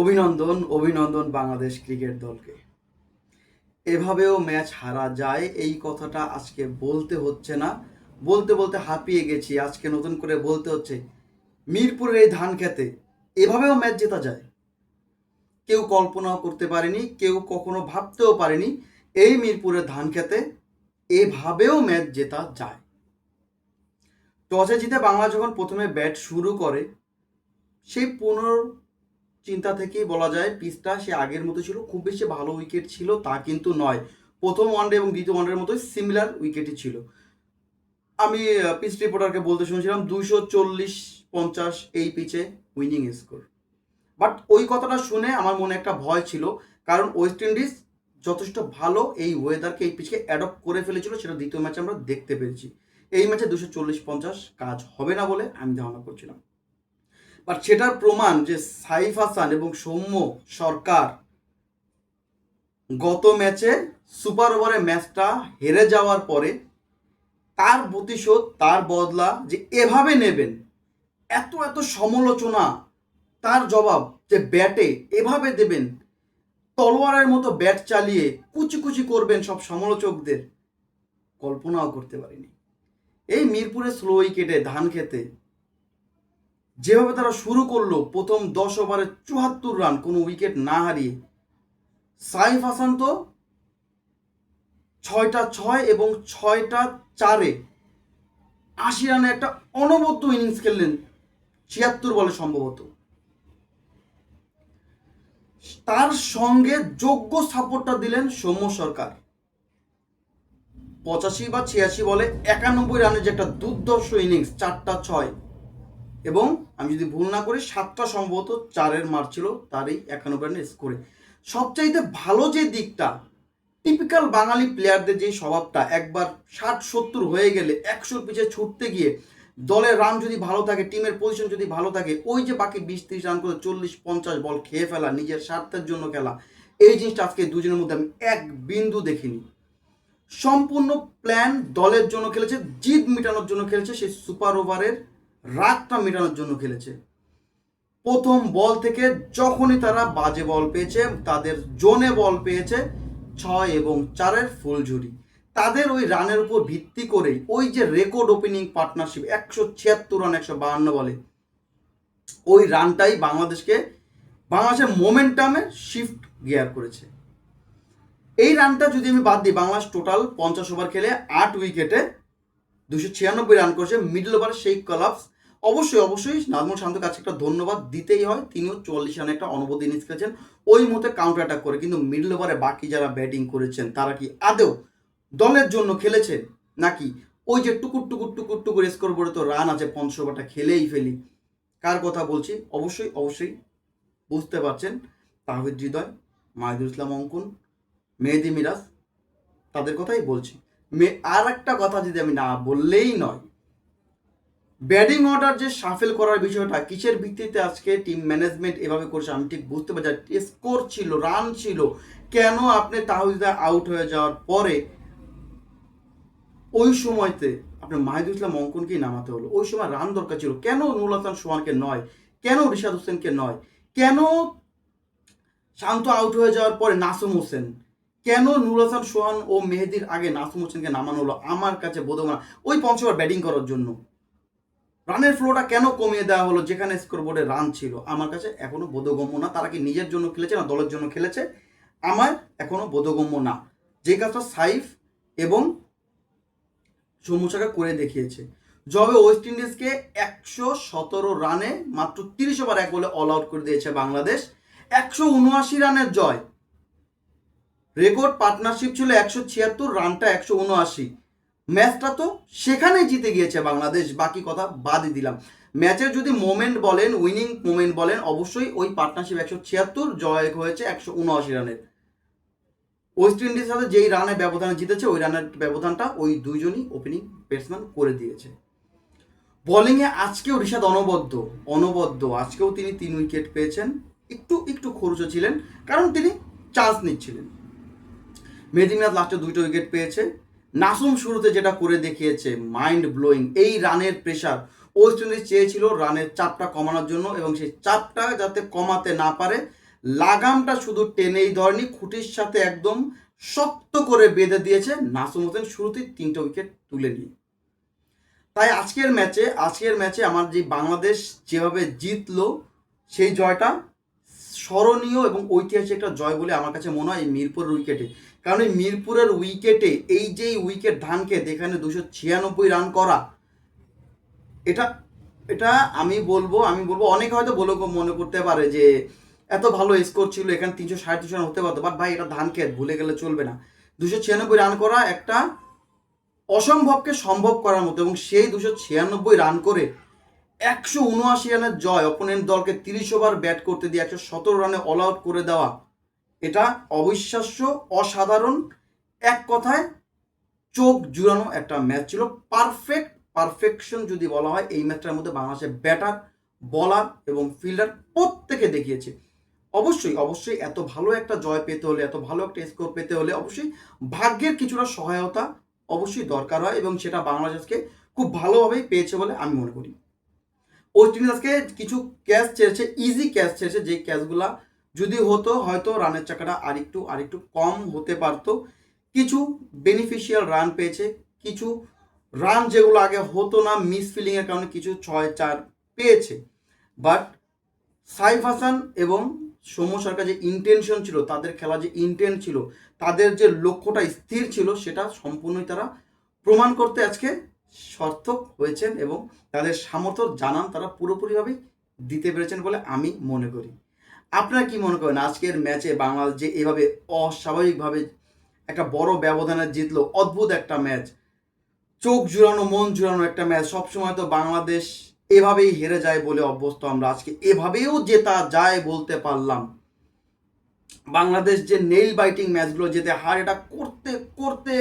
অভিনন্দন অভিনন্দন বাংলাদেশ ক্রিকেট দলকে। এভাবেও ম্যাচ হারা যায়, এই কথাটা আজকে বলতে হচ্ছে না। বলতে বলতে হাঁপিয়ে গেছি, আজকে নতুন করে বলতে হচ্ছে, মিরপুরের এই ধান খেতে এভাবেও ম্যাচ জেতা যায়? কেউ কল্পনাও করতে পারেনি, কেউ কখনো ভাবতেও পারেনি, এই মিরপুরের ধান খেতে এভাবেও ম্যাচ জেতা যায়। টসে জিতে বাংলা যখন প্রথমে ব্যাট শুরু করে, সেই পুনর চিন্তা থেকেই বলা যায়, পিচটা সে আগের মতো ছিল, খুব বেশি ভালো উইকেট ছিল তা কিন্তু নয়। প্রথম ওয়ানডে এবং দ্বিতীয় ওয়ানডের মতোই সিমিলার উইকেটই ছিল। আমি পিচ রিপোর্টারকে বলতে শুনেছিলাম, দুইশো চল্লিশ পঞ্চাশ এই পিচে উইনিং স্কোর বাট ওই কথাটা শুনে আমার মনে একটা ভয় ছিল, কারণ ওয়েস্ট ইন্ডিজ যথেষ্ট ভালো এই ওয়েদারকে এই পিচকে অ্যাডপ্ট করে ফেলেছিল, সেটা দ্বিতীয় ম্যাচে আমরা দেখতে পেরেছি। এই ম্যাচে দুশো চল্লিশ পঞ্চাশ কাজ হবে না বলে আমি ধারণা করছিলাম। বাট সেটার প্রমাণ যে সাইফ হাসান এবং সৌম্য সরকার গত ম্যাচে সুপার ওভারে ম্যাচটা হেরে যাওয়ার পরে তার প্রতিশোধ, তার বদলা যে এভাবে নেবেন, এত এত সমালোচনা, তার জবাব যে ব্যাটে এভাবে দেবেন, তলোয়ারের মতো ব্যাট চালিয়ে কুচি কুচি করবেন সব সমালোচকদের, কল্পনাও করতে পারিনি। এই মিরপুরে স্লো উইকেটে ধান খেতে যেভাবে তারা শুরু করল প্রথম দশ ওভারে চুয়াত্তর রান, কোনো উইকেট না হারিয়ে। সাইফ হাসান তো ছয়টা ছয় এবং ছয়টা চারে আশি রানে একটা অনবদ্য ইনিংস খেললেন, ছিয়াত্তর বলে সম্ভবত। তার সঙ্গে যোগ্য সাপোর্টটা দিলেন সৌম্য সরকার। পঁচাশি বা ছিয়াশি বলে একানব্বই রানের যে একটা দুর্দর্শ ইনিংস চারটা ছয় এবং আমি যদি ভুল না করি, সাতটা সম্ভবত চারের মার ছিল তার এই একানব্বই রানের স্কোরে সবচাইতে ভালো যে দিকটা টিপিক্যাল বাঙালি প্লেয়ারদের যে স্বভাবটা, একবার ষাট, সত্তর হয়ে গেলে, একশোর পিছিয়ে ছুটতে গিয়ে দলের রান যদি ভালো থাকে টিমের পজিশন যদি ভালো থাকে, ওই যে বাকি বিশ, তিরিশ রান করে চল্লিশ, পঞ্চাশ বল খেয়ে ফেলা, নিজের স্বার্থের জন্য খেলা, এই জিনিসটা আজকে দুজনের মধ্যে আমি এক বিন্দু দেখিনি। সম্পূর্ণ প্ল্যান দলের জন্য খেলেছে, জিদ মেটানোর জন্য খেলেছে সেই সুপার ওভারের রাগটা মেটানোর জন্য খেলেছে। প্রথম বল থেকে যখনই তারা বাজে বল পেয়েছে, তাদের জোনে বল পেয়েছে ছয় এবং চারের ফুলঝুরি তাদের ওই রানের উপর ভিত্তি করেই ওই যে রেকর্ড ওপেনিং পার্টনারশিপ, একশো ছিয়াত্তর রান, একশো বাহান্ন বলে, ওই রানটাই বাংলাদেশকে, বাংলাদেশের মোমেন্টামে শিফট গিয়ার করেছে। এই রানটা যদি আমি বাদ দিই, বাংলাদেশ টোটাল পঞ্চাশ ওভার খেলে আট উইকেটে দুশো ছিয়ানব্বই রান করেছে মিডল ওভার সেই কলাপস অবশ্যই অবশ্যই নাজমুল শান্ত কাছে একটা ধন্যবাদ দিতেই হয়। তিনিও চুয়াল্লিশ রানে একটা অনবদ্য ইনিংস খেলেছেন। ওই মতে কাউন্টার অ্যাটাক করে কিন্তু মিডল ওভারে বাকি যারা ব্যাটিং করেছেন, তারা কি আদৌ দলের জন্য খেলেছেন? নাকি ওই যে টুকুর টুকুর টুকুর টুকুর স্কোর বোর্ডে তো রান আছে, পঞ্চাশ ওভারটা খেলেই ফেলি। কার কথা বলছি? অবশ্যই অবশ্যই বুঝতে পারছেন তাহিদ হৃদয়, মাহিদুল ইসলাম অঙ্কন, মেহেদি মিরাজ, তাদের কথাই বলছি। মে আর একটা কথা যদি আমি না বললেই নয় ব্যাটিং অর্ডার যে সাফেল করার বিষয়টা, কিসের ভিত্তিতে আজকে টিম ম্যানেজমেন্ট এভাবে করছে আমি ঠিক বুঝতে পারছি স্কোর ছিল রান ছিল, কেন আপনি তাহিদা আউট হয়ে যাওয়ার পরে ওই সময়তে আপনার মাহিদুল ইসলাম অঙ্কনকেই নামাতে হলো? ওই সময় রান দরকার ছিল। কেন নুরুল হাসান সোহানকে নয়? কেন রিশাদ হোসেনকে নয়? কেন শান্ত আউট হয়ে যাওয়ার পরে নাসুম হোসেন? কেন নুরুল হাসান সোহান ও মেহেদির আগে নাসুম হোসেনকে নামানো হলো? আমার কাছে বোধগমা ওই পঞ্চবার ব্যাটিং করার জন্য। রানের ফ্লোটা কেন কমিয়ে দেওয়া হলো? যেখানে স্কোর বোর্ডে রান ছিল। আমার কাছে এখনও বোধগম্য না। তারা কি নিজের জন্য খেলেছে না দলের জন্য খেলেছে? আমার এখনও বোধগম্য না। যে কাজটা সাইফ এবং সৌম্যসাকা করে দেখিয়েছে। যবে ওয়েস্ট ইন্ডিজকে একশো সতেরো রানে মাত্র তিরিশ ওভার এক বলে অল আউট করে দিয়েছে বাংলাদেশ। একশো উনআশি রানের জয়। রেকর্ড পার্টনারশিপ ছিল একশো ছিয়াত্তর রানটা একশো উনআশি। ম্যাচটা তো সেখানেই জিতে গিয়েছে বাংলাদেশ। বাকি কথা বাদই দিলাম। ম্যাচের যদি মোমেন্ট বলেন উইনিং মোমেন্ট বলেন, অবশ্যই ওই পার্টনারশিপ একশো ছিয়াত্তর জয় হয়েছে একশো উনআশি রানের। ওয়েস্ট ইন্ডিজের সাথে যেই রানের ব্যবধানে জিতেছে, ওই রানের ব্যবধানটা ওই দুইজনই ওপেনিং ব্যাটসম্যান করে দিয়েছে। বোলিংয়ে আজকেও ঋষাদ অনবদ্য অনবদ্য। আজকেও তিনি তিন উইকেট পেয়েছেন। একটু একটু খরচ ছিলেন, কারণ তিনি চান্স নিচ্ছিলেন। মেদিনীনাথ লাস্টে দুইটা উইকেট পেয়েছে। নাসুম শুরুতে যেটা করে দেখিয়েছে মাইন্ড ব্লোয়িং এই রানের প্রেশার ওয়েস্ট ইন্ডিজ চেয়েছিল রানের চাপটা কমানোর জন্য এবং সেই চাপটা যাতে কমাতে না পারে, লাগামটা শুধু টেনেই ধরেনি, খুঁটির সাথে একদম শক্ত করে বেঁধে দিয়েছে নাসুম হোসেন শুরুতেই তিনটে উইকেট তুলে নিয়ে। তাই আজকের ম্যাচে আজকের ম্যাচে আমার যে বাংলাদেশ যেভাবে জিতলো, সেই জয়টা স্মরণীয় এবং ঐতিহাসিক একটা জয় বলে আমার কাছে মনে হয় এই মিরপুরের উইকেটে কারণ এই মিরপুরের উইকেটে এই যে উইকেট ধান ধানকে এখানে দুশো ছিয়ানব্বই রান করা, এটা এটা আমি বলব আমি বলব, অনেকে হয়তো বলে মনে করতে পারে যে এত ভালো স্কোর ছিল, এখানে তিনশো সাড়ে তিনশো রান হতে পারতো বাট ভাই এটা ধান খেত ভুলে গেলে চলবে না। দুশো ছিয়ানব্বই রান করা একটা অসম্ভবকে সম্ভব করার মতো, এবং সেই দুশো ছিয়ানব্বই রান করে একশো উনআশি রানের জয় অপোনেন্ট দলকে তিরিশ ওভার ব্যাট করতে দিয়ে একশো সতেরো রানে অল আউট করে দেওয়া। এটা অবিশ্বাস্য, অসাধারণ। এক কথায়, চোখ জুড়ানো একটা ম্যাচ ছিল। পারফেক্ট, পারফেকশন যদি বলা হয়, এই ম্যাচটার মধ্যে বাংলাদেশের ব্যাটার, বলার এবং ফিল্ডার প্রত্যেকে দেখিয়েছে। অবশ্যই অবশ্যই এত ভালো একটা জয় পেতে হলে, এত ভালো একটা স্কোর পেতে হলে অবশ্যই ভাগ্যের কিছুটা সহায়তা অবশ্যই দরকার হয় এবং সেটা বাংলাদেশকে খুব ভালোভাবেই পেয়েছে বলে আমি মনে করি। ওয়েস্ট ইন্ডিজ আজকে কিছু ক্যাচ ছেড়েছে ইজি ক্যাচ ছেড়েছে, যে ক্যাচগুলা যদি হতো, হয়তো রানের চাকাটা আরেকটু আরেকটু কম হতে পারতো। কিছু বেনিফিশিয়াল রান পেয়েছে, কিছু রান যেগুলো আগে হতো না মিস ফিলিংয়ের কারণে কিছু ছয়, চার পেয়েছে। বাট সাইফ হাসান এবং সৌম্য সরকার যে ইন্টেনশন ছিল, তাদের খেলা যে ইন্টেন্ট ছিল, তাদের যে লক্ষ্যটা স্থির ছিল, সেটা সম্পূর্ণই তারা প্রমাণ করতে আজকে সার্থক হয়েছেন এবং তাদের সামর্থ্য জানান তারা পুরোপুরিভাবেই দিতে পেরেছেন বলে আমি মনে করি। আপনারা কি মনে করেন আজকের ম্যাচে বাংলাদেশ যে এভাবে অস্বাভাবিকভাবে একটা বড় ব্যবধানে জিতলো, অদ্ভুত একটা ম্যাচ চোখ জুড়ানো, মন জুড়ানো একটা ম্যাচ সবসময় তো বাংলাদেশ এভাবেই হেরে যায় বলে অভ্যস্ত আমরা। আজকে এভাবেও জেতা যায় বলতে পারলাম। বাংলাদেশ যে নেইল বাইটিং ম্যাচগুলো যেতে হার এটা করতে করতে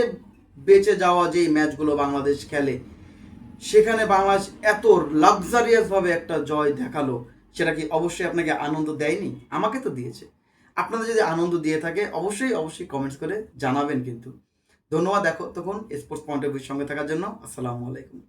বেঁচে যাওয়া যেই ম্যাচগুলো বাংলাদেশ খেলে, সেখানে বাংলাদেশ এত লাক্সারিয়াসভাবে একটা জয় দেখাল। সেটা কি অবশ্যই আপনাকে আনন্দ দেয়নি? আমাকে তো দিয়েছে। আপনাদের যদি আনন্দ দিয়ে থাকে, অবশ্যই অবশ্যই কমেন্টস করে জানাবেন কিন্তু। ধন্যবাদ, দেখো তখন স্পোর্টস পয়েন্ট অফ সঙ্গে থাকার জন্য। আসসালামু আলাইকুম।